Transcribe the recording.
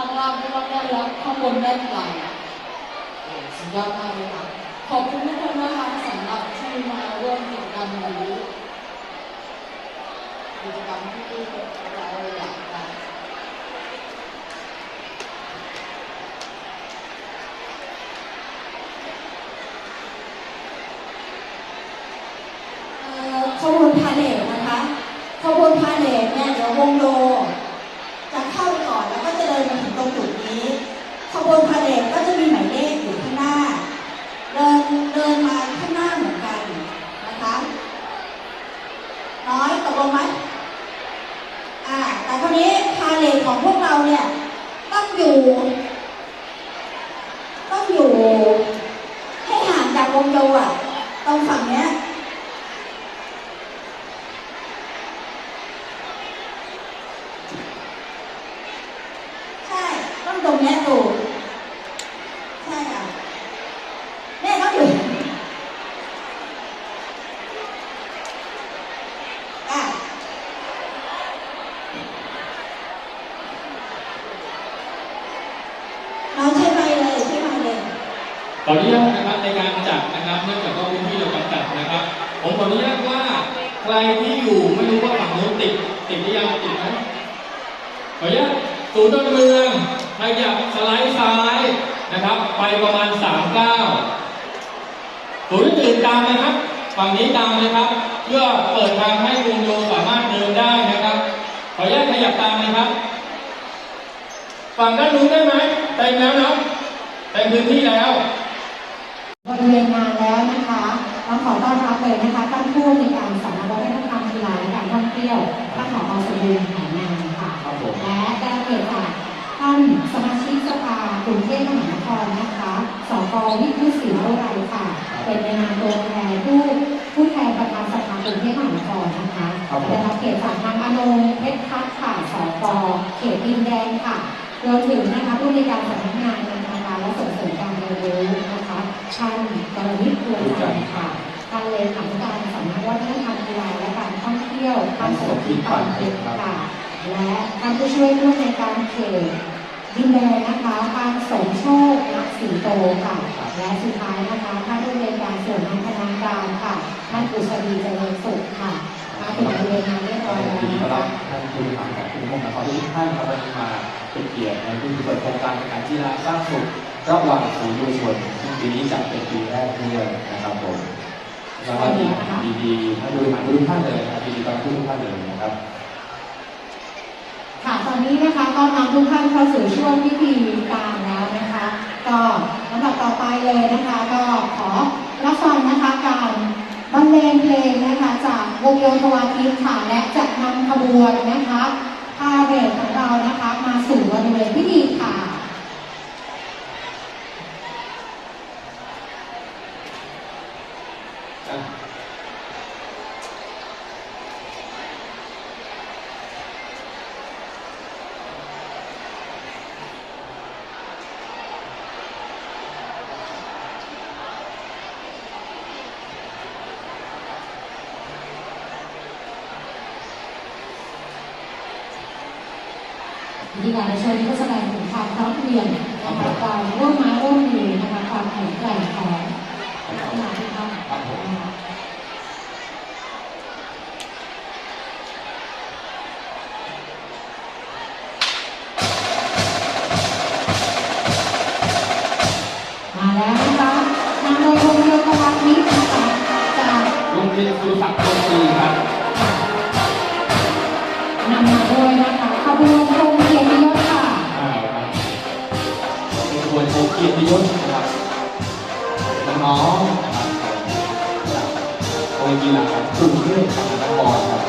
ข้างล่างไม่รับได้รับข้างบนได้ที่ไหลสุดยอดมากเลยค่ะ ขอบคุณทุกคนนะคะสำหรับที่มาร่วมกิจกรรมนี้กิจกรรมที่เราอย่าค่ะขบวนพาเลทนะคะ ขบวนพาเลทเนี่ยเดี๋ยววงโด ขบวนพาเหรดก็จะมีหมายเลขอยู่ข้างหน้า เดินเดินมาข้างหน้าเหมือนกันนะคะ น้อยตกลงไหมอ่าแต่คราวนี้พาเหรดของพวกเราเนี่ยต้องอยู่ ต้องอยู่ ให้ห่างจากวงโยอะตรงฝั่งเนี้ยใช่ต้องตรงเนี้ยถูกใช่ค่ะแม่ต้องอยู่อะน้องใช่ไหมเลยใช่ไหมเลย ขออนุญาตนะครับในการจัดนะครับเนื่องจากว่าพื้นที่เราจำกัดนะครับ ผมขออนุญาตว่าใครที่อยู่ไม่รู้ว่าฝั่งโน้นติดติดหรือยังติดไหมขออนุญาตศูนย์ดอนเมืองใครอยากสไลด์ซ้ายนะครับ ไปประมาณ3ก้าศูนย์อื่นตามนะครับฝั่งนี้ตามนะครับ เพื่อเปิดทางให้วงโยสามารถเดินได้นะครับ ขออนุญาตขยับตามนะครับฝั่งด้านนู้นได้ไหมเต็มแล้วเนาะเต็มพื้นที่แล้ว บริเวณงานแล้วนะคะต้องขอต้อนรับเลยนะคะท่านผู้ในวยการสำนักวัฒนธรรมกีฬาและการท่องเที่ยวท่านผอสมบูรณ์แห่งงานค่ะครับผมและได้เกียรติจากท่านสมาชิกสภากรุงเทพมหานครนะคะสกวิทยุศรีวรัยค่ะ เป็นในนามตัวแทนผู้ผู้แทนประธานสภากรุงเทพมหานครนะคะครับผมได้รับเกียรติจากทางอนงเพชรพัฒน์ค่ะสกเขตดินแดงค่ะรวมถึงนะคะผู้ในวยการสำนักงานการทำงานและ ส่งเสริมการเรียนรู้นะคะท่านกรณิตครัวจันทร์ค่ะท่านเลขาธิการสำนักวัฒนธรรมกีฬาและการท่องเที่ยวท่านสมคิดปันเพชรค่ะและท่านผู้ช่วยผู้ในวยการเขตดินแดงนะคะท่านสมโชคนักสีโตค่ะ และสุดท้ายนะคะท่านผู้ในวยการส่วนงานพนักงานค่ะท่านอุศรีเจริญสุขค่ะมาถึงบริเวณงานเรียบร้อยแล้วยินดีต้อนนะรับคะท่านผู้บริหารของกรุงเทพมหานครทุกท่านครับวันนี้มาเป็นเกียรติในที่เปิดโครงการแข่งขันกีฬาสร้างสุข ระหว่างศูนย์เยาวชนปีนี้จัดเป็นปีแรกด้วยนะครับผมสวัสดีดีๆท่านผู้บริหารทุกท่านเลยนะครับยินดีต้อนรับทุกท่านเลยนะครับ ค่ะตอนนี้นะคะก็นำทุกท่านเข้าสู่ช่วงพิธีการแล้วนะคะ ก็ลำดับต่อไปเลยนะคะ ก็ขอรับฟังนะคะการบรรเลงเพลงนะคะ จากวงโยธวาทิตค่ะและจะนำขบวนนะคะพาเรดของเรานะคะ มาสู่บริเวณพิธีค่ะ วิธีการในช่วงนี้ก็แสดงถึงความพร้อมเพรียงนะคะความร่วมไม้ร่วมมือนะคะความแข็งแกร่งของนักกีฬาทุกท่านนะคะมาแล้วนะคะนำโดยพงษ์โยกวันนิดนะคะจากโรงเรียนสุรศักดิ์ดนตรีครับ กียรติยศนะครับน้องๆครับจากโรงเรียนกีฬากรุงเทพมหานครครับ